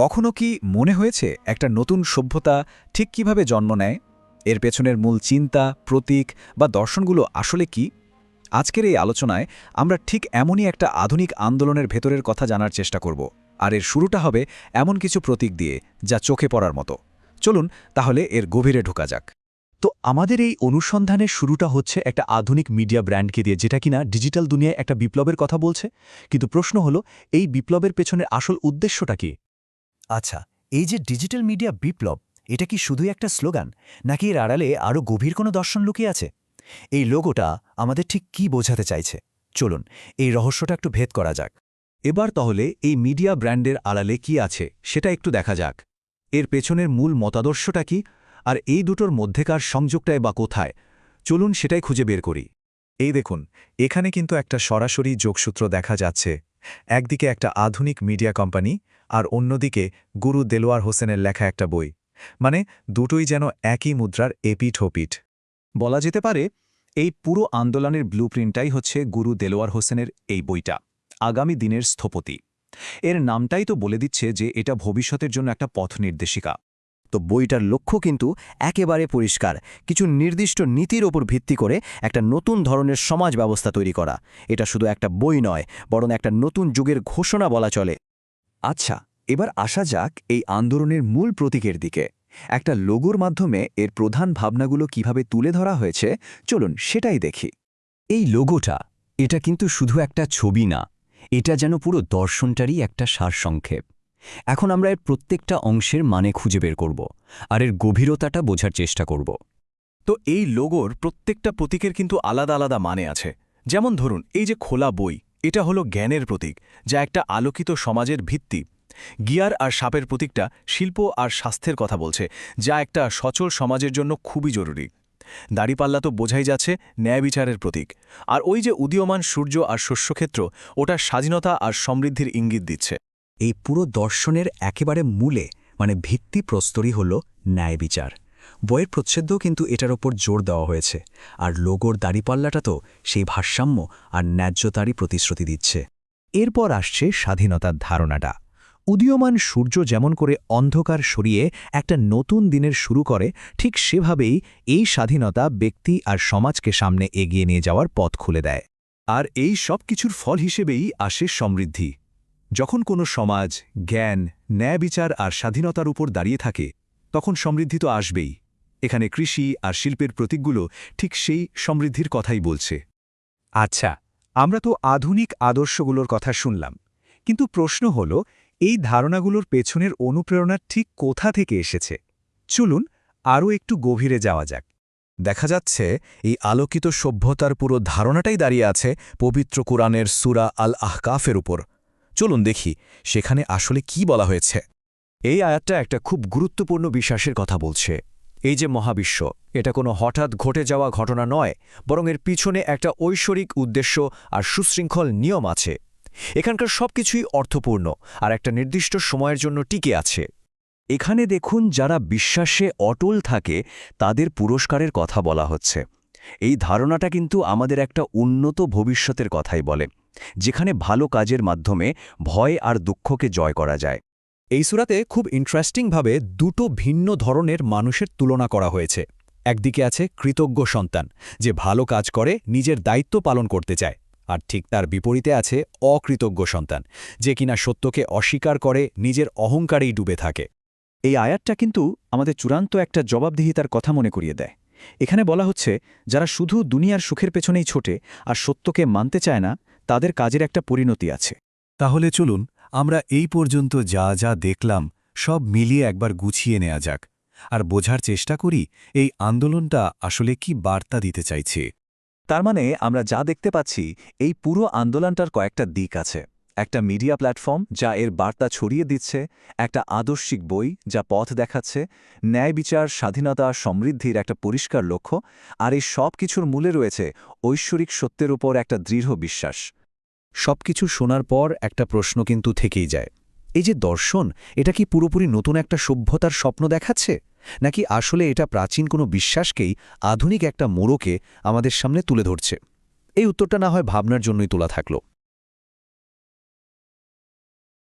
কখনো কি মনে হয়েছে একটা নতুন সভ্যতা ঠিক কীভাবে জন্ম নেয়? এর পেছনের মূল চিন্তা, প্রতীক বা দর্শনগুলো আসলে কি? আজকের এই আলোচনায় আমরা ঠিক এমনই একটা আধুনিক আন্দোলনের ভেতরের কথা জানার চেষ্টা করব। আর এর শুরুটা হবে এমন কিছু প্রতীক দিয়ে, যা চোখে পড়ার মতো। চলুন তাহলে এর গভীরে ঢোকা যাক। তো আমাদের এই অনুসন্ধানের শুরুটা হচ্ছে একটা আধুনিক মিডিয়া ব্র্যান্ডকে দিয়ে, যেটা কিনা ডিজিটাল দুনিয়ায় একটা বিপ্লবের কথা বলছে। কিন্তু প্রশ্ন হলো, এই বিপ্লবের পেছনের আসল উদ্দেশ্যটা কি? আচ্ছা এই যে ডিজিটাল মিডিয়া বিপ্লব, এটা কি শুধুই একটা স্লোগান, নাকি এর আড়ালে আরও গভীর কোনো দর্শন লুকিয়ে আছে? এই লোগোটা আমাদের ঠিক কি বোঝাতে চাইছে? চলুন, এই রহস্যটা একটু ভেদ করা যাক। এবার তাহলে এই মিডিয়া ব্র্যান্ডের আড়ালে কি আছে, সেটা একটু দেখা যাক। এর পেছনের মূল মতাদর্শটা কি, আর এই দুটোর মধ্যেকার সংযোগটায় বা কোথায়? চলুন সেটাই খুঁজে বের করি। এই দেখুন, এখানে কিন্তু একটা সরাসরি যোগসূত্র দেখা যাচ্ছে। একদিকে একটা আধুনিক মিডিয়া কোম্পানি আর অন্যদিকে গুরু দেলোয়ার হোসেনের লেখা একটা বই। মানে দুটোই যেন একই মুদ্রার এপিঠ ওপিঠ। বলা যেতে পারে, এই পুরো আন্দোলনের ব্লুপ্রিন্টটাই হচ্ছে গুরু দেলোয়ার হোসেনের এই বইটা, আগামী দিনের স্থপতি। এর নামটাই তো বলে দিচ্ছে যে এটা ভবিষ্যতের জন্য একটা পথ নির্দেশিকা। তো বইটার লক্ষ্য কিন্তু একেবারে পরিষ্কার। কিছু নির্দিষ্ট নীতির ওপর ভিত্তি করে একটা নতুন ধরনের সমাজ ব্যবস্থা তৈরি করা। এটা শুধু একটা বই নয়, বরং একটা নতুন যুগের ঘোষণা বলা চলে। আচ্ছা এবার আসা যাক এই আন্দোলনের মূল প্রতীকের দিকে। একটা লোগোর মাধ্যমে এর প্রধান ভাবনাগুলো কীভাবে তুলে ধরা হয়েছে, চলুন সেটাই দেখি। এই লোগোটা, এটা কিন্তু শুধু একটা ছবি না, এটা যেন পুরো দর্শনটারই একটা সারসংক্ষেপ। এখন আমরা এর প্রত্যেকটা অংশের মানে খুঁজে বের করব আর এর গভীরতাটা বোঝার চেষ্টা করব। তো এই লোগোর প্রত্যেকটা প্রতীকের কিন্তু আলাদা আলাদা মানে আছে। যেমন ধরুন, এই যে খোলা বই, এটা হলো জ্ঞানের প্রতীক, যা একটা আলোকিত সমাজের ভিত্তি। গিয়ার আর সাপের প্রতীকটা শিল্প আর স্বাস্থ্যের কথা বলছে, যা একটা সচল সমাজের জন্য খুবই জরুরি। দাড়িপাল্লা তো বোঝাই যাচ্ছে ন্যায় বিচারের প্রতীক। আর ওই যে উদীয়মান সূর্য আর শস্যক্ষেত্র ওটা স্বাধীনতা আর সমৃদ্ধির ইঙ্গিত দিচ্ছে। এই পুরো দর্শনের একেবারে মূলে মানে ভিত্তি প্রস্তরই হল ন্যায় বিচার। বইয়ের প্রচ্ছেদেও কিন্তু এটার ওপর জোর দেওয়া হয়েছে, আর লোগোর দাড়িপাল্লাটা তো সেই ভারসাম্য আর ন্যায্যতারই প্রতিশ্রুতি দিচ্ছে। এরপর আসছে স্বাধীনতার ধারণাটা। উদীয়মান সূর্য যেমন করে অন্ধকার সরিয়ে একটা নতুন দিনের শুরু করে, ঠিক সেভাবেই এই স্বাধীনতা ব্যক্তি আর সমাজকে সামনে এগিয়ে নিয়ে যাওয়ার পথ খুলে দেয়। আর এই সব কিছুর ফল হিসেবেই আসে সমৃদ্ধি। যখন কোনো সমাজ, জ্ঞান, ন্যায় বিচার আর স্বাধীনতার উপর দাঁড়িয়ে থাকে, তখন সমৃদ্ধি তো আসবেই। এখানে কৃষি আর শিল্পের প্রতীকগুলো ঠিক সেই সমৃদ্ধির কথাই বলছে। আচ্ছা আমরা তো আধুনিক আদর্শগুলোর কথা শুনলাম, কিন্তু প্রশ্ন হল, এই ধারণাগুলোর পেছনের অনুপ্রেরণা ঠিক কোথা থেকে এসেছে? চলুন আরও একটু গভীরে যাওয়া যাক। দেখা যাচ্ছে, এই আলোকিত সভ্যতার পুরো ধারণাটাই দাঁড়িয়ে আছে পবিত্র কোরআনের সুরা আল আহকাফের উপর। চলুন দেখি সেখানে আসলে কি বলা হয়েছে। এই আয়াতটা একটা খুব গুরুত্বপূর্ণ বিশ্বাসের কথা বলছে। এই যে মহাবিশ্ব, এটা কোনো হঠাৎ ঘটে যাওয়া ঘটনা নয়, বরং এর পিছনে একটা ঐশ্বরিক উদ্দেশ্য আর সুশৃঙ্খল নিয়ম আছে। এখানকার সবকিছুই অর্থপূর্ণ আর একটা নির্দিষ্ট সময়ের জন্য টিকে আছে। এখানে দেখুন যারা বিশ্বাসে অটল থাকে, তাদের পুরস্কারের কথা বলা হচ্ছে। এই ধারণাটা কিন্তু আমাদের একটা উন্নত ভবিষ্যতের কথাই বলে। যেখানে ভালো কাজের মাধ্যমে ভয় আর দুঃখকে জয় করা যায়। এই সুরাতে খুব ইন্টারেস্টিংভাবে দুটো ভিন্ন ধরনের মানুষের তুলনা করা হয়েছে। একদিকে আছে কৃতজ্ঞ সন্তান, যে ভালো কাজ করে, নিজের দায়িত্ব পালন করতে চায়। আর ঠিক তার বিপরীতে আছে অকৃতজ্ঞ সন্তান, যে কিনা সত্যকে অস্বীকার করে, নিজের অহংকারেই ডুবে থাকে। এই আয়াতটা কিন্তু আমাদের চূড়ান্ত একটা জবাবদিহিতার কথা মনে করিয়ে দেয়। এখানে বলা হচ্ছে, যারা শুধু দুনিয়ার সুখের পেছনেই ছোটে, আর সত্যকে মানতে চায় না তাদের কাজের একটা পরিণতি আছে। তাহলে চলুন আমরা এই পর্যন্ত যা যা দেখলাম সব মিলিয়ে একবার গুছিয়ে নেওয়া যাক। আর বোঝার চেষ্টা করি এই আন্দোলনটা আসলে কি বার্তা দিতে চাইছে। তার মানে আমরা যা দেখতে পাচ্ছি এই পুরো আন্দোলনটার কয়েকটা দিক আছে। একটা মিডিয়া প্ল্যাটফর্ম যা এর বার্তা ছড়িয়ে দিচ্ছে একটা আদর্শিক বই যা পথ দেখাচ্ছে ন্যায় বিচার স্বাধীনতা সমৃদ্ধির একটা পরিষ্কার লক্ষ্য আর এই সব কিছুর মূলে রয়েছে ঐশ্বরিক সত্যের উপর একটা দৃঢ় বিশ্বাস। সবকিছু শোনার পর একটা প্রশ্ন কিন্তু থেকেই যায়। এই যে দর্শন, এটা কি পুরোপুরি নতুন একটা সভ্যতার স্বপ্ন দেখাচ্ছে? নাকি আসলে এটা প্রাচীন কোনো বিশ্বাসকেই আধুনিক একটা মোড়কে আমাদের সামনে তুলে ধরছে? এই উত্তরটা না হয় ভাবনার জন্যই তোলা থাকল।